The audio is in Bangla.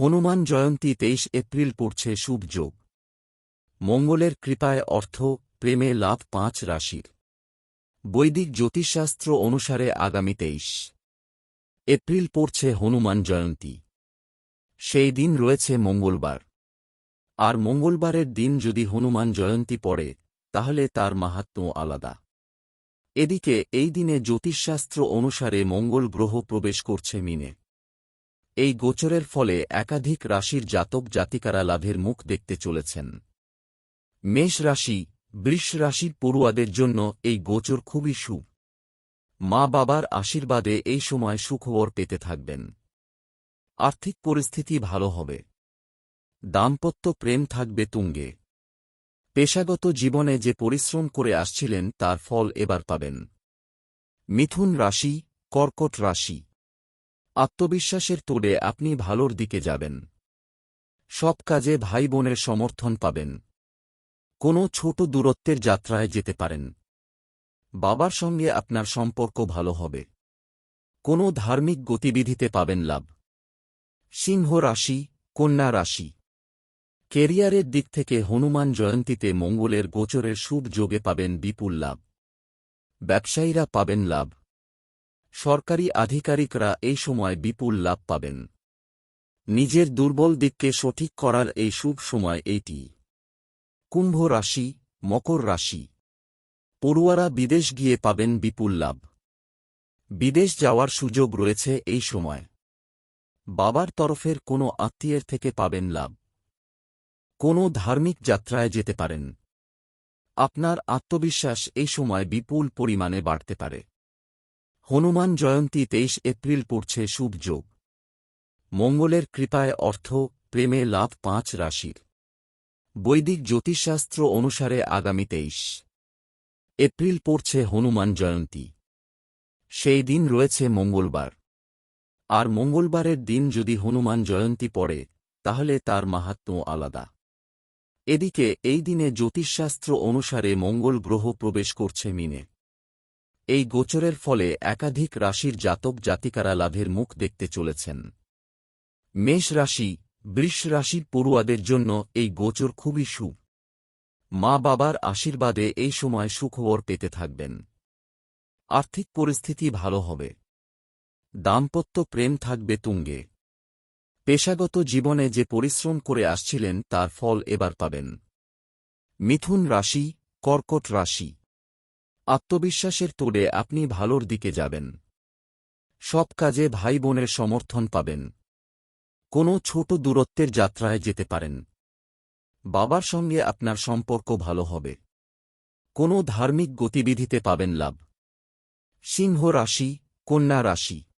হনুমান জয়ন্তী তেইশ এপ্রিল পড়ছে শুভ যোগ। মঙ্গলের কৃপায় অর্থ, প্রেমে লাভ পাঁচ রাশির। বৈদিক জ্যোতিষশাস্ত্র অনুসারে আগামী তেইশ এপ্রিল পড়ছে হনুমান জয়ন্তী। সেই দিন রয়েছে মঙ্গলবার। আর মঙ্গলবারের দিন যদি হনুমান জয়ন্তী পড়ে, তাহলে তার মাহাত্ম্য আলাদা। এদিকে এই দিনে জ্যোতিষশাস্ত্র অনুসারে মঙ্গল গ্রহ প্রবেশ করছে মিনে। এই গোচরের ফলে একাধিক রাশির জাতক জাতিকারা লাভের মুখ দেখতে চলেছেন। মেষ রাশি, বৃষ রাশির পড়ুয়াদের জন্য এই গোচর খুবই শুভ। মা বাবার আশীর্বাদে এই সময় সুখবর পেতে থাকবেন। আর্থিক পরিস্থিতি ভালো হবে। দাম্পত্য প্রেম থাকবে তুঙ্গে। পেশাগত জীবনে যে পরিশ্রম করে আসছিলেন তার ফল এবার পাবেন। মিথুন রাশি, কর্কট রাশি। আত্মবিশ্বাসের তোড়ে আপনি ভালোর দিকে যাবেন। সব কাজে ভাই বোনের সমর্থন পাবেন। কোনো ছোট দূরত্বের যাত্রায় যেতে পারেন। বাবার সঙ্গে আপনার সম্পর্ক ভালো হবে। কোনো ধার্মিক গতিবিধিতে পাবেন লাভ। সিংহ রাশি, কন্যা রাশি। কেরিয়ারের দিক থেকে হনুমান জয়ন্তীতে মঙ্গলের গোচরের শুভ যোগে পাবেন বিপুল লাভ। ব্যবসায়ীরা পাবেন লাভ। সরকারি আধিকারিকরা এই সময় বিপুল লাভ পাবেন। নিজের দুর্বল দিককে সঠিক করার এই শুভ সময় এইটি। কুম্ভ রাশি, মকর রাশি। পড়ুয়ারা বিদেশ গিয়ে পাবেন বিপুল লাভ। বিদেশ যাওয়ার সুযোগ রয়েছে এই সময়। বাবার তরফের কোনো আত্মীয়ের থেকে পাবেন লাভ। কোনো ধার্মিক যাত্রায় যেতে পারেন। আপনার আত্মবিশ্বাস এই সময় বিপুল পরিমাণে বাড়তে পারে। হনুমান জয়ন্তী তেইশ এপ্রিল পড়ছে শুভ যোগ। মঙ্গলের কৃপায় অর্থ, প্রেমে লাভ পাঁচ রাশির। বৈদিক জ্যোতিষশাস্ত্র অনুসারে আগামী তেইশ এপ্রিল পড়ছে হনুমান জয়ন্তী। সেই দিন রয়েছে মঙ্গলবার। আর মঙ্গলবারের দিন যদি হনুমান জয়ন্তী পড়ে, তাহলে তার মাহাত্ম্য আলাদা। এদিকে এই দিনে জ্যোতিষশাস্ত্র অনুসারে মঙ্গল গ্রহ প্রবেশ করছে মিনে। এই গোচরের ফলে একাধিক রাশির জাতক জাতিকারা লাভের মুখ দেখতে চলেছেন। মেষ রাশি, বৃষ রাশির পড়ুয়াদের জন্য এই গোচর খুবই শুভ মা বাবার আশীর্বাদে এই সময় সুখবর পেতে থাকবেন। আর্থিক পরিস্থিতি ভালো হবে। দাম্পত্য প্রেম থাকবে তুঙ্গে। পেশাগত জীবনে যে পরিশ্রম করে আসছিলেন তার ফল এবার পাবেন। মিথুন রাশি, কর্কট রাশি। আত্মবিশ্বাসের তোড়ে আপনি ভালোর দিকে যাবেন। সব কাজে ভাই বোনের সমর্থন পাবেন। কোনো ছোট দূরত্বের যাত্রায় যেতে পারেন। বাবার সঙ্গে আপনার সম্পর্ক ভালো হবে। কোনো ধার্মিক গতিবিধিতে পাবেন লাভ। সিংহ রাশি, কন্যা রাশি।